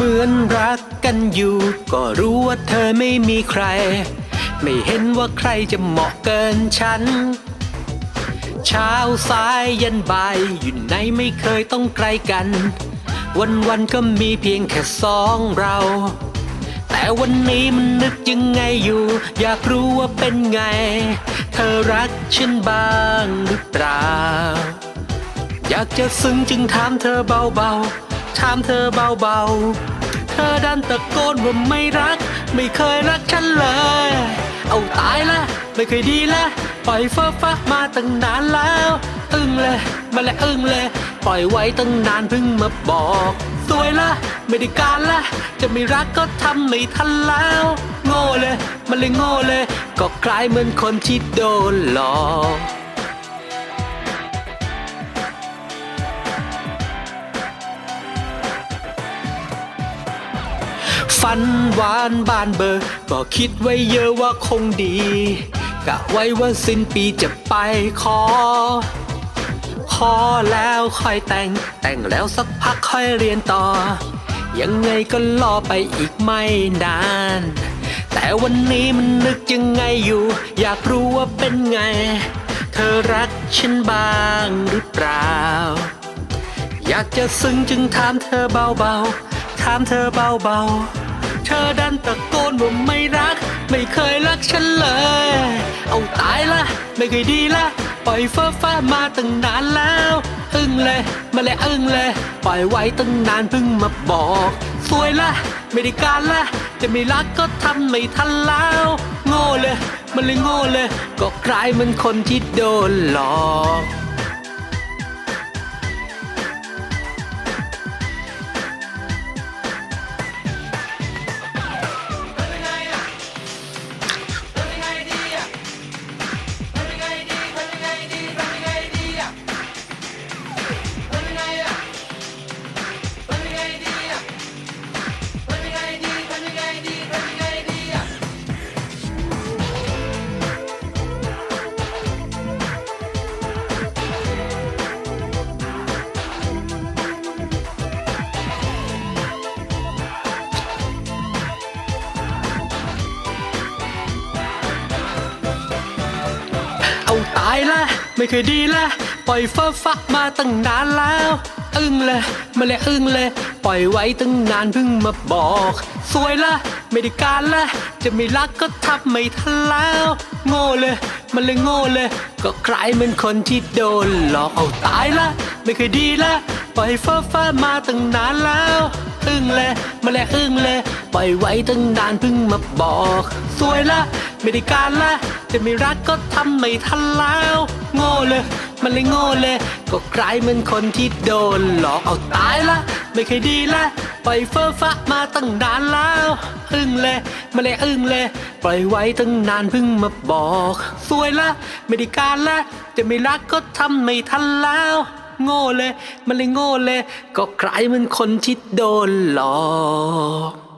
เหมือนรักกันอยู่ ก็รู้ว่าเธอไม่มีใคร ไม่เห็นว่าใครจะเหมาะเกินฉัน เช้าสายยันบ่ายอยู่ไหนไม่เคยต้องไกลกัน วันวันๆก็มีเพียงแค่สองเรา แต่วันนี้มันนึกยังไงอยู่ อยากรู้ว่าเป็นไง เธอรักฉันบ้างหรือเปล่า อยากจะซึ้งจึงถามเธอเบาๆ ถามเธอเบาๆ เธอดันตะโกนว่าไม่รัก ไม่เคยรักฉันเลย เอาตายละ ไม่เคยดีละ ปล่อยเฟ้อฟ้ามาตั้งนานแล้ว อึ้งเลยมาและอึ้งเลย ปล่อยไว้ตั้งนานเพิ่งมาบอกสวยละ ไม่ได้การละ จะไม่รักก็ทำไม่ทันแล้ว โง่เลย มันเลยโง่เลย ก็คล้ายเหมือนคนที่โดนหลอก ฝันหวานบานเบอร์ก็คิดไว้เยอะว่าคงดี กะไว้ว่าสิ้นปีจะไปขอ ขอแล้วค่อยแต่ง แต่งแล้วสักพักค่อยเรียนต่อ ยังไงก็รอไปอีกไม่นาน แต่วันนี้มันนึกยังไงอยู่ อยากรู้ว่าเป็นไง เธอรักฉันบ้างหรือเปล่า อยากจะซึ้งจึงถามเธอเบาๆถามเธอเบาๆ ว่าไม่รัก ไม่เคยรักฉันเลย เอาตายละ ไม่เคยดีละ ปล่อยเฟ้อฟ้ามาตั้งนานแล้ว อึ้งเลย มาเลยอึ้งเลย ปล่อยไว้ตั้งนานเพิ่งมาบอกสวยละ ไม่ได้การละ จะไม่รักก็ทำไม่ทันแล้ว โง่เลย มันเลยโง่เลย ก็คล้ายเหมือนคนที่โดนหลอก เอาตายละ ไม่เคยดีละ ปล่อยเฟ้อฟักมาตั้งนานแล้ว อึ้งเลยมาเลยอึ้งเลย ปล่อยไว้ตั้งนานเพิ่งมาบอก สวยละ ไม่ได้การละ จะไม่รักก็ทับไม่ทันแล้ว โง่เลย มันเลยโง่เลย ก็คล้ายเหมือนคนที่โดนหลอกเอาตายละ ไม่เคยดีละ ปล่อยเฟ้อฟ้ามาตั้งนานแล้ว อึ้งเลยมาเลยอึ้งเลย ล่อยไว้ตั้งนานเพิ่งมาบอก สวยละ ไม่ได้การละ จะไม่รักก็ทำไม่ทันแล้ว โง่เลย มันเลยโง่เลย ก็คล้ายเหมือนคนที่โดนหลอกเอาตายละ ไม่เคยดีละ ปล่อยเฟ้อฟ้ามาตั้งนานแล้วอึ้งเลยมาเลยอึ้งเลย ปล่อยไว้ตั้งนานเพิ่งมาบอก สวยละ ไม่ได้การละ จะไม่รักก็ทำไม่ทันแล้วโง่เลย มันเลยโง่เลย ก็คล้ายเหมือนคนที่โดนหลอก